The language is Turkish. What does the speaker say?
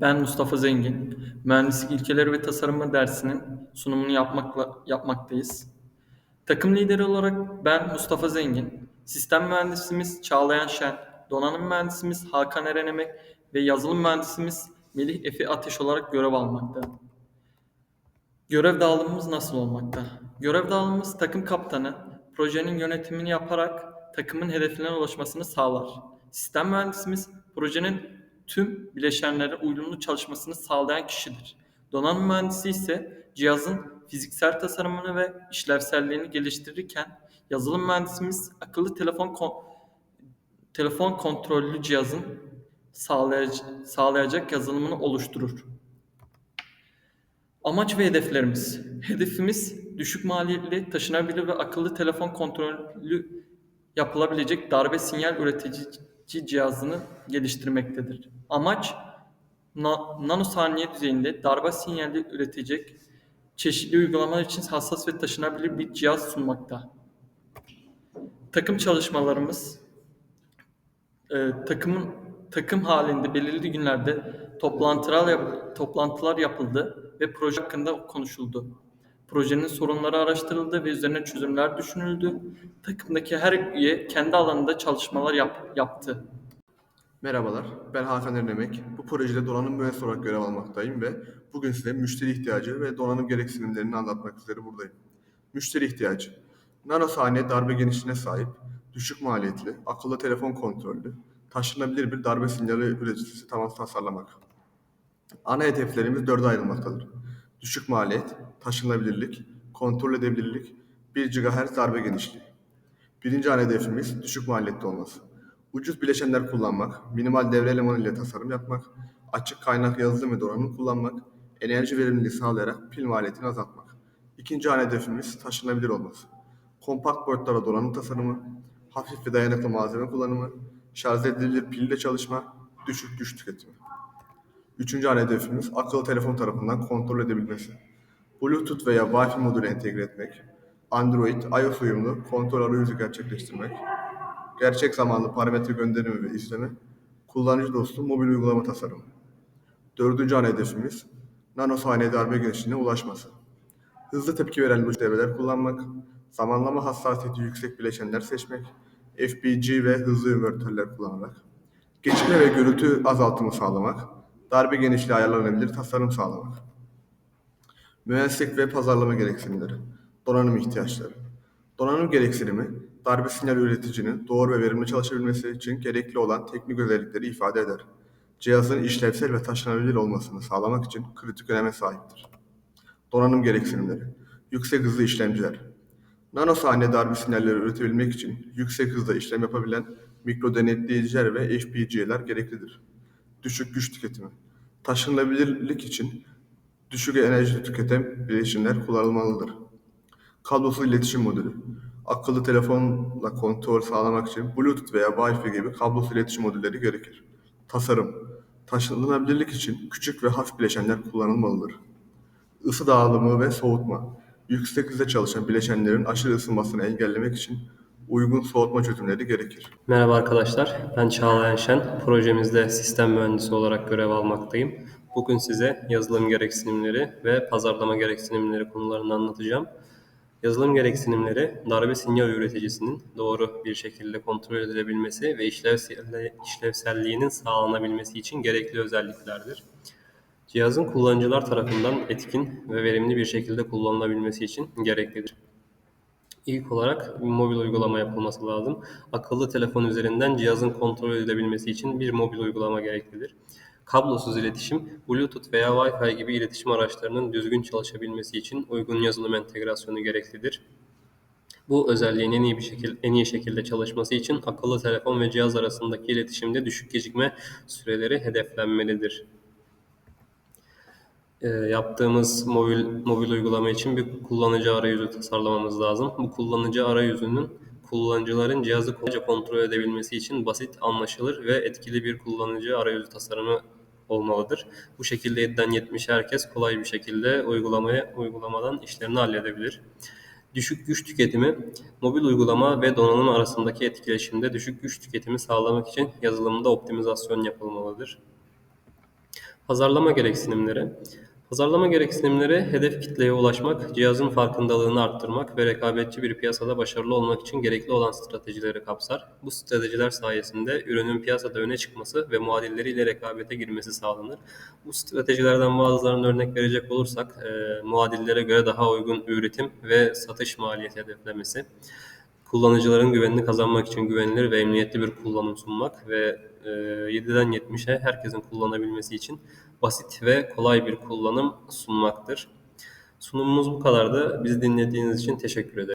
Ben Mustafa Zengin. Mühendislik İlkeleri ve Tasarımı dersinin sunumunu yapmakla yapmaktayız. Takım lideri olarak ben Mustafa Zengin, sistem mühendisimiz Çağlayan Şen, donanım mühendisimiz Hakan Eren Emek ve yazılım mühendisimiz Melih Efe Ateş olarak görev almakta. Görev dağılımımız nasıl olmakta? Görev dağılımımız takım kaptanı projenin yönetimini yaparak takımın hedeflerine ulaşmasını sağlar. Sistem mühendisimiz projenin tüm bileşenlere uyumlu çalışmasını sağlayan kişidir. Donanım mühendisi ise cihazın fiziksel tasarımını ve işlevselliğini geliştirirken yazılım mühendisimiz akıllı telefon kon- telefon kontrollü cihazın sağlayacak, sağlayacak yazılımını oluşturur. Amaç ve hedeflerimiz. Hedefimiz düşük maliyetli, taşınabilir ve akıllı telefon kontrollü yapılabilecek darbe sinyal üretici cihazını geliştirmektedir. Amaç na- nanosaniye düzeyinde darbe sinyali üretecek çeşitli uygulamalar için hassas ve taşınabilir bir cihaz sunmakta. Takım çalışmalarımız e, takımın takım halinde belirli günlerde toplantılar yap- toplantılar yapıldı ve proje hakkında konuşuldu. Projenin sorunları araştırıldı ve üzerine çözümler düşünüldü. Takımdaki her üye kendi alanında çalışmalar yap- yaptı. Merhabalar, ben Hakan Ernemek. Bu projede donanım mühendisi olarak görev almaktayım ve bugün size müşteri ihtiyacı ve donanım gereksinimlerini anlatmak üzere buradayım. Müşteri ihtiyacı. Nanosaniye darbe genişliğine sahip, düşük maliyetli, akıllı telefon kontrollü, taşınabilir bir darbe sinyali üreticisi tamam tasarlamak. Ana hedeflerimiz dörde ayrılmaktadır. Düşük maliyet, taşınabilirlik, kontrol edebilirlik, 1 GHz darbe genişliği. Birinci ana hedefimiz düşük maliyetli olması. Ucuz bileşenler kullanmak, minimal devre elemanı ile tasarım yapmak, açık kaynak yazılım ve donanım kullanmak, enerji verimliliği sağlayarak pil maliyetini azaltmak. İkinci ana hedefimiz taşınabilir olması. Kompakt boyutlara donanım tasarımı, hafif ve dayanıklı malzeme kullanımı, şarj edilebilir pille çalışma, düşük güç tüketimi. Üçüncü ana hedefimiz akıllı telefon tarafından kontrol edebilmesi. Bluetooth veya Wi-Fi modülü entegre etmek, Android, iOS uyumlu kontrol arayüzü gerçekleştirmek, gerçek zamanlı parametre gönderimi ve izleme, kullanıcı dostu mobil uygulama tasarımı. Dördüncü ana hedefimiz nanosaniye darbe genişliğine ulaşması. Hızlı tepki veren loş devreler kullanmak, zamanlama hassasiyeti yüksek bileşenler seçmek, FPG ve hızlı invertörler kullanarak, gecikme ve gürültü azaltımı sağlamak, darbe genişliği ayarlanabilir tasarım sağlamak. Mühendislik ve pazarlama gereksinimleri, donanım ihtiyaçları. Donanım gereksinimi, darbe sinyal üreticinin doğru ve verimli çalışabilmesi için gerekli olan teknik özellikleri ifade eder. Cihazın işlevsel ve taşınabilir olmasını sağlamak için kritik öneme sahiptir. Donanım gereksinimleri, yüksek hızlı işlemciler. Nanosaniye darbe sinyalleri üretebilmek için yüksek hızda işlem yapabilen mikro denetleyiciler ve FPGA'ler gereklidir. Düşük güç tüketimi. Taşınabilirlik için düşük enerji tüketen bileşenler kullanılmalıdır. Kablosuz iletişim modülü. Akıllı telefonla kontrol sağlamak için Bluetooth veya Wi-Fi gibi kablosuz iletişim modülleri gerekir. Tasarım. Taşınabilirlik için küçük ve hafif bileşenler kullanılmalıdır. Isı dağılımı ve soğutma. Yüksek hızda çalışan bileşenlerin aşırı ısınmasını engellemek için uygun soğutma çözümleri gerekir. Merhaba arkadaşlar, ben Çağlayan Şen. Projemizde sistem mühendisi olarak görev almaktayım. Bugün size yazılım gereksinimleri ve pazarlama gereksinimleri konularını anlatacağım. Yazılım gereksinimleri, darbe sinyal üreticisinin doğru bir şekilde kontrol edilebilmesi ve işlevsel- işlevselliğinin sağlanabilmesi için gerekli özelliklerdir. Cihazın kullanıcılar tarafından etkin ve verimli bir şekilde kullanılabilmesi için gereklidir. İlk olarak mobil uygulama yapılması lazım. Akıllı telefon üzerinden cihazın kontrol edilebilmesi için bir mobil uygulama gereklidir. Kablosuz iletişim, Bluetooth veya Wi-Fi gibi iletişim araçlarının düzgün çalışabilmesi için uygun yazılım entegrasyonu gereklidir. Bu özelliğin en iyi bir şekilde en iyi şekilde çalışması için akıllı telefon ve cihaz arasındaki iletişimde düşük gecikme süreleri hedeflenmelidir. E, yaptığımız mobil mobil uygulama için bir kullanıcı arayüzü tasarlamamız lazım. Bu kullanıcı arayüzünün kullanıcıların cihazı kolayca kontrol edebilmesi için basit, anlaşılır ve etkili bir kullanıcı arayüzü tasarımı olmalıdır. Bu şekilde 7'den 70'e herkes kolay bir şekilde uygulamaya uygulamadan işlerini halledebilir. Düşük güç tüketimi, mobil uygulama ve donanım arasındaki etkileşimde düşük güç tüketimi sağlamak için yazılımda optimizasyon yapılmalıdır. Pazarlama gereksinimleri. Pazarlama gereksinimleri hedef kitleye ulaşmak, cihazın farkındalığını arttırmak ve rekabetçi bir piyasada başarılı olmak için gerekli olan stratejileri kapsar. Bu stratejiler sayesinde ürünün piyasada öne çıkması ve muadilleriyle rekabete girmesi sağlanır. Bu stratejilerden bazılarını örnek verecek olursak, e, muadillere göre daha uygun üretim ve satış maliyeti hedeflemesi, kullanıcıların güvenini kazanmak için güvenilir ve emniyetli bir kullanım sunmak ve e, 7'den 70'e herkesin kullanabilmesi için basit ve kolay bir kullanım sunmaktır. Sunumumuz bu kadardı. Bizi dinlediğiniz için teşekkür ederim.